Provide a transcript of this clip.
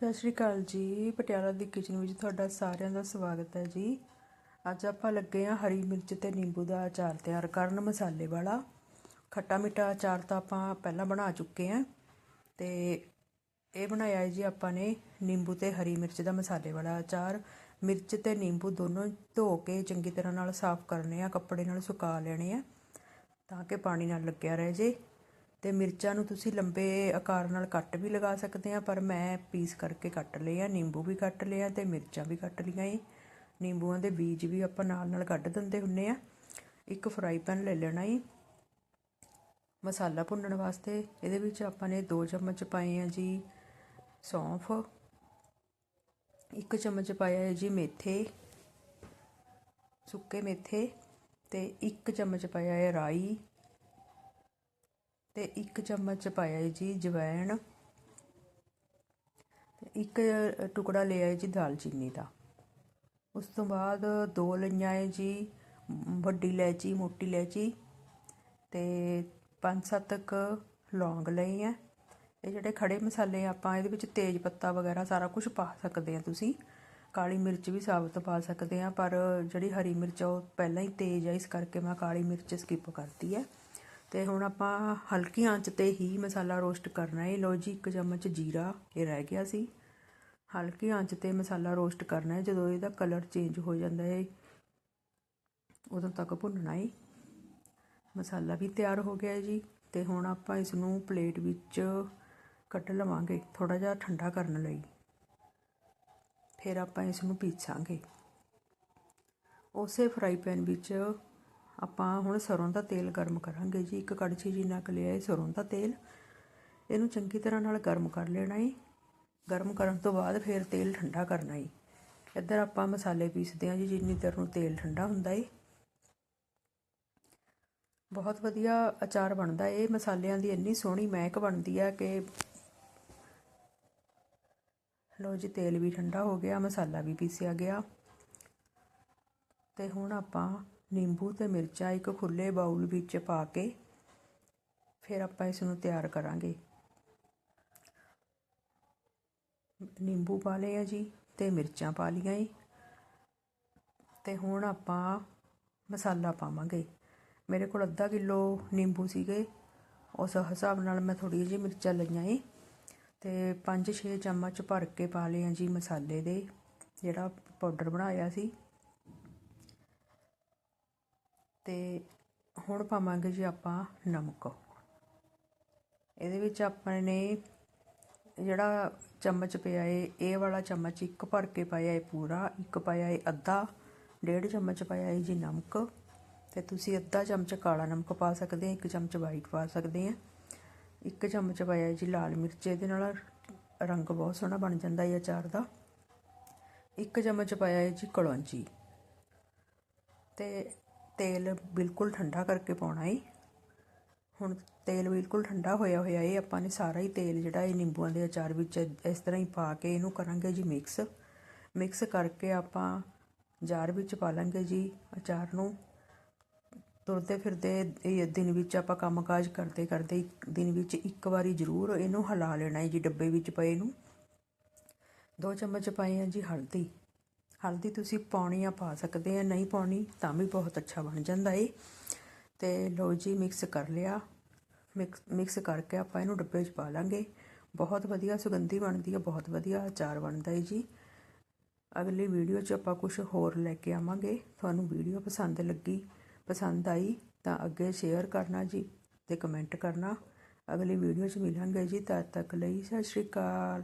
ਸਤਿ ਸ਼੍ਰੀ ਅਕਾਲ ਜੀ। ਪਟਿਆਲਾ ਦੀ ਕਿਚਨ ਵਿੱਚ ਤੁਹਾਡਾ ਸਾਰਿਆਂ ਦਾ ਸਵਾਗਤ ਹੈ ਜੀ। ਅੱਜ ਆਪਾਂ ਲੱਗੇ ਆ ਹਰੀ ਮਿਰਚ ਤੇ ਨਿੰਬੂ ਦਾ ਅਚਾਰ ਤਿਆਰ ਕਰਨ ਮਸਾਲੇ ਵਾਲਾ। ਖੱਟਾ ਮਿੱਠਾ ਅਚਾਰ ਤਾਂ ਆਪਾਂ ਪਹਿਲਾਂ ਬਣਾ ਚੁੱਕੇ ਆ ਤੇ ਇਹ ਬਣਾਇਆ ਜੀ ਆਪਾਂ ਨੇ ਨਿੰਬੂ ਤੇ ਹਰੀ ਮਿਰਚ ਦਾ ਮਸਾਲੇ ਵਾਲਾ ਅਚਾਰ। ਮਿਰਚ ਤੇ ਨਿੰਬੂ ਦੋਨੋਂ ਧੋ ਕੇ ਚੰਗੀ ਤਰ੍ਹਾਂ ਨਾਲ ਸਾਫ਼ ਕਰਨੇ ਆ, ਕੱਪੜੇ ਨਾਲ ਸੁਕਾ ਲੈਣੇ ਆ, ਤਾਂ ਕਿ ਪਾਣੀ ਨਾਲ ਲੱਗਿਆ ਰਹੇ ਜੇ। ਅਤੇ ਮਿਰਚਾਂ ਨੂੰ ਤੁਸੀਂ ਲੰਬੇ ਆਕਾਰ ਨਾਲ ਕੱਟ ਵੀ ਲਗਾ ਸਕਦੇ ਆ, ਪਰ ਮੈਂ ਪੀਸ ਕਰਕੇ ਕੱਟ ਲਏ ਆ, ਨਿੰਬੂ ਵੀ ਕੱਟ ਲਿਆ ਅਤੇ ਮਿਰਚਾਂ ਵੀ ਕੱਟ ਲਈਆਂ ਏ ਨਿੰਬੂਆਂ ਦੇ ਬੀਜ ਵੀ ਆਪਾਂ ਨਾਲ ਨਾਲ ਕੱਢ ਦਿੰਦੇ ਹੁੰਨੇ ਆ। ਇੱਕ ਫਰਾਈ ਪੈਨ ਲੈ ਲੈਣਾ ਏ ਮਸਾਲਾ ਭੁੰਨਣ ਵਾਸਤੇ ਇਹਦੇ ਵਿੱਚ ਆਪਾਂ ਨੇ 2 ਚਮਚ ਪਾਏ ਆ ਜੀ ਸੌਂਫ, ਇੱਕ ਚਮਚ ਪਾਇਆ ਹੈ ਜੀ ਮੇਥੇ, ਸੁੱਕੇ ਮੇਥੇ ਤੇ ਇੱਕ ਚਮਚ ਪਾਇਆ ਹੈ ਰਾਈ। ਤੇ ਇੱਕ ਚਮਚ ਪਾਇਆ ਹੈ ਜੀ ਜਵੈਣ। ਇੱਕ ਟੁਕੜਾ ਲਿਆ ਹੈ ਜੀ ਦਾਲਚੀਨੀ ਦਾ। ਉਸ ਤੋਂ ਬਾਅਦ ਦੋ ਲਈਆਂ ਹੈ ਜੀ ਵੱਡੀ ਇਲਾਇਚੀ, ਮੋਟੀ ਇਲਾਇਚੀ ਤੇ ਪੰਜ ਸੱਤ ਕ ਲੌਂਗ ਲਈ ਹੈ ਇਹ ਜਿਹੜੇ ਖੜੇ ਮਸਾਲੇ ਆਪਾਂ ਇਹਦੇ ਵਿੱਚ ਤੇਜ ਪੱਤਾ ਵਗੈਰਾ ਸਾਰਾ ਕੁਝ ਪਾ ਸਕਦੇ ਆ ਤੁਸੀਂ। ਕਾਲੀ ਮਿਰਚ ਵੀ ਸਾਬਤ ਪਾ ਸਕਦੇ ਆ ਪਰ ਜਿਹੜੀ ਹਰੀ ਮਿਰਚ ਉਹ ਪਹਿਲਾਂ ਹੀ ਤੇਜ਼ ਆ, ਇਸ ਕਰਕੇ ਮੈਂ ਕਾਲੀ ਮਿਰਚ ਸਕਿਪ ਕਰਤੀ ਹੈ ਤੇ ਹੁਣ ਆਪਾਂ ਹਲਕੀ ਆਂਚ ਤੇ ਹੀ ਮਸਾਲਾ ਰੋਸਟ ਕਰਨਾ ਹੈ। ਲੋ ਜੀ, ਇੱਕ ਚਮਚ ਜੀਰਾ, ਇਹ ਰਹਿ ਗਿਆ ਸੀ। ਹਲਕੀ ਆਂਚ ਤੇ ਮਸਾਲਾ ਰੋਸਟ ਕਰਨਾ ਹੈ। ਜਦੋਂ ਇਹਦਾ ਕਲਰ ਚੇਂਜ ਹੋ ਜਾਂਦਾ ਹੈ, ਉਦੋਂ ਤੱਕ ਭੁੰਨਣਾ ਹੈ। ਮਸਾਲਾ ਵੀ ਤਿਆਰ ਹੋ ਗਿਆ ਜੀ। ਤੇ ਹੁਣ ਆਪਾਂ ਇਸ ਨੂੰ ਪਲੇਟ ਵਿੱਚ ਕੱਢ ਲਵਾਂਗੇ ਥੋੜਾ ਜਿਹਾ ਠੰਡਾ ਕਰਨ ਲਈ। ਫਿਰ ਆਪਾਂ ਇਸ ਨੂੰ ਪੀਸਾਂਗੇ। ਉਸੇ ਫਰਾਈ ਪੈਨ ਵਿੱਚ ਆਪਾਂ ਹੁਣ ਸਰੋਂ ਦਾ ਤੇਲ ਗਰਮ ਕਰਾਂਗੇ ਜੀ। ਇੱਕ ਕੜਛੀ ਜਿੰਨਾ ਕੁ ਲਿਆ ਹੈ ਸਰੋਂ ਦਾ ਤੇਲ। ਇਹਨੂੰ ਚੰਗੀ ਤਰ੍ਹਾਂ ਨਾਲ ਗਰਮ ਕਰ ਲੈਣਾ ਹੈ ਗਰਮ ਕਰਨ ਤੋਂ ਬਾਅਦ ਫਿਰ ਤੇਲ ਠੰਡਾ ਕਰਨਾ ਹੈ ਇੱਧਰ ਆਪਾਂ ਮਸਾਲੇ ਪੀਸਦੇ ਹਾਂ ਜੀ, ਜਿੰਨੀ ਦੇਰ ਨੂੰ ਤੇਲ ਠੰਡਾ ਹੁੰਦਾ ਹੈ ਬਹੁਤ ਵਧੀਆ ਅਚਾਰ ਬਣਦਾ ਇਹ ਮਸਾਲਿਆਂ ਦੀ ਇੰਨੀ ਸੋਹਣੀ ਮਹਿਕ ਬਣਦੀ ਆ ਕਿ ਲੋ ਜੀ, ਤੇਲ ਵੀ ਠੰਡਾ ਹੋ ਗਿਆ, ਮਸਾਲਾ ਵੀ ਪੀਸਿਆ ਗਿਆ। ਤੇ ਹੁਣ ਆਪਾਂ ਨਿੰਬੂ ਅਤੇ ਮਿਰਚਾਂ ਇੱਕ ਖੁੱਲੇ ਬਾਊਲ ਵਿੱਚ ਪਾ ਕੇ ਫਿਰ ਆਪਾਂ ਇਸ ਨੂੰ ਤਿਆਰ ਕਰਾਂਗੇ। ਨਿੰਬੂ ਪਾ ਲਿਆ ਜੀ ਤੇ ਮਿਰਚਾਂ ਪਾ ਲਈਆਂ ਏ। ਤੇ ਹੁਣ ਆਪਾਂ ਮਸਾਲਾ ਪਾਵਾਂਗੇ। ਮੇਰੇ ਕੋਲ ਅੱਧਾ ਕਿਲੋ ਨਿੰਬੂ ਸੀਗੇ। ਉਸ ਹਿਸਾਬ ਨਾਲ ਮੈਂ ਥੋੜੀ ਜਿਹੀ ਮਿਰਚਾਂ ਲਈਆਂ ਏ। ਤੇ 5-6 ਚਮਚ ਭਰ ਕੇ ਪਾ ਲਿਆ ਜੀ ਮਸਾਲੇ ਦੇ। ਜਿਹੜਾ ਪਾਊਡਰ ਬਣਾਇਆ ਸੀ। ਅਤੇ ਹੁਣ ਪਾਵਾਂਗੇ ਜੀ ਆਪਾਂ ਨਮਕ। ਇਹਦੇ ਵਿੱਚ ਆਪਾਂ ਨੇ ਜਿਹੜਾ ਚਮਚ ਪਿਆ ਏ, ਇਹ ਵਾਲਾ ਚਮਚ ਇੱਕ ਭਰ ਕੇ ਪਾਇਆ ਏ ਪੂਰਾ, ਇੱਕ ਪਾਇਆ ਏ ਅੱਧਾ, ਡੇਢ ਚਮਚ ਪਾਇਆ ਏ ਜੀ ਨਮਕ। ਤੇ ਤੁਸੀਂ ਅੱਧਾ ਚਮਚ ਕਾਲਾ ਨਮਕ ਪਾ ਸਕਦੇ ਆ, ਇੱਕ ਚਮਚ ਵਾਈਟ ਪਾ ਸਕਦੇ ਆ। ਇੱਕ ਚਮਚ ਪਾਇਆ ਜੀ ਲਾਲ ਮਿਰਚ, ਇਹਦੇ ਨਾਲ ਰੰਗ ਬਹੁਤ ਸੋਹਣਾ ਬਣ ਜਾਂਦਾ ਹੈ ਅਚਾਰ ਦਾ। ਇੱਕ ਚਮਚ ਪਾਇਆ ਹੈ ਜੀ ਕਲੌਂਜੀ। ਤੇ ਤੇਲ ਬਿਲਕੁਲ ਠੰਡਾ ਕਰਕੇ ਪਾਉਣਾ ਏ ਹੁਣ ਤੇਲ ਬਿਲਕੁਲ ਠੰਡਾ ਹੋਇਆ ਹੋਇਆ ਏ, ਆਪਾਂ ਨੇ ਸਾਰਾ ਹੀ ਤੇਲ ਜਿਹੜਾ ਇਹ ਨਿੰਬੂਆਂ ਦੇ ਅਚਾਰ ਵਿੱਚ ਇਸ ਤਰ੍ਹਾਂ ਹੀ ਪਾ ਕੇ ਇਹਨੂੰ ਕਰਾਂਗੇ ਜੀ ਮਿਕਸ। ਮਿਕਸ ਕਰਕੇ ਆਪਾਂ ਜਾਰ ਵਿੱਚ ਪਾ ਲਾਂਗੇ ਜੀ ਅਚਾਰ ਨੂੰ। ਤੁਰਦੇ ਫਿਰਦੇ ਇਹ ਦਿਨ ਵਿੱਚ ਆਪਾਂ ਕੰਮਕਾਜ ਕਰਦੇ ਕਰਦੇ ਦਿਨ ਵਿੱਚ ਇੱਕ ਵਾਰੀ ਜ਼ਰੂਰ ਇਹਨੂੰ ਹਿਲਾ ਲੈਣਾ ਹੈ ਜੀ ਡੱਬੇ ਵਿੱਚ ਪਏ ਨੂੰ। ਦੋ ਚਮਚ ਪਾਏ ਆ ਜੀ ਹਲਦੀ। ਹਲਦੀ ਤੁਸੀਂ ਪਾਉਣੀ ਆ ਪਾ ਸਕਦੇ ਆ, ਨਹੀਂ ਪਾਉਣੀ ਤਾਂ ਵੀ ਬਹੁਤ ਅੱਛਾ ਬਣ ਜਾਂਦਾ ਏ। ਤੇ ਲੋ ਜੀ ਮਿਕਸ ਕਰ ਲਿਆ। ਮਿਕਸ ਮਿਕਸ ਕਰਕੇ ਆਪਾਂ ਇਹਨੂੰ ਡੱਬੇ 'ਚ ਪਾ ਲਾਂਗੇ। ਬਹੁਤ ਵਧੀਆ ਸੁਗੰਧੀ ਬਣਦੀ ਹੈ ਬਹੁਤ ਵਧੀਆ ਅਚਾਰ ਬਣਦਾ ਹੈ ਜੀ। ਅਗਲੀ ਵੀਡੀਓ 'ਚ ਆਪਾਂ ਕੁਝ ਹੋਰ ਲੈ ਕੇ ਆਵਾਂਗੇ। ਤੁਹਾਨੂੰ ਵੀਡੀਓ ਪਸੰਦ ਲੱਗੀ, ਪਸੰਦ ਆਈ ਤਾਂ ਅੱਗੇ ਸ਼ੇਅਰ ਕਰਨਾ ਜੀ ਤੇ ਕਮੈਂਟ ਕਰਨਾ। ਅਗਲੀ ਵੀਡੀਓ 'ਚ ਮਿਲਾਂਗੇ ਜੀ, ਤਦ ਤੱਕ ਲਈ ਸਤਿ ਸ਼੍ਰੀ ਅਕਾਲ।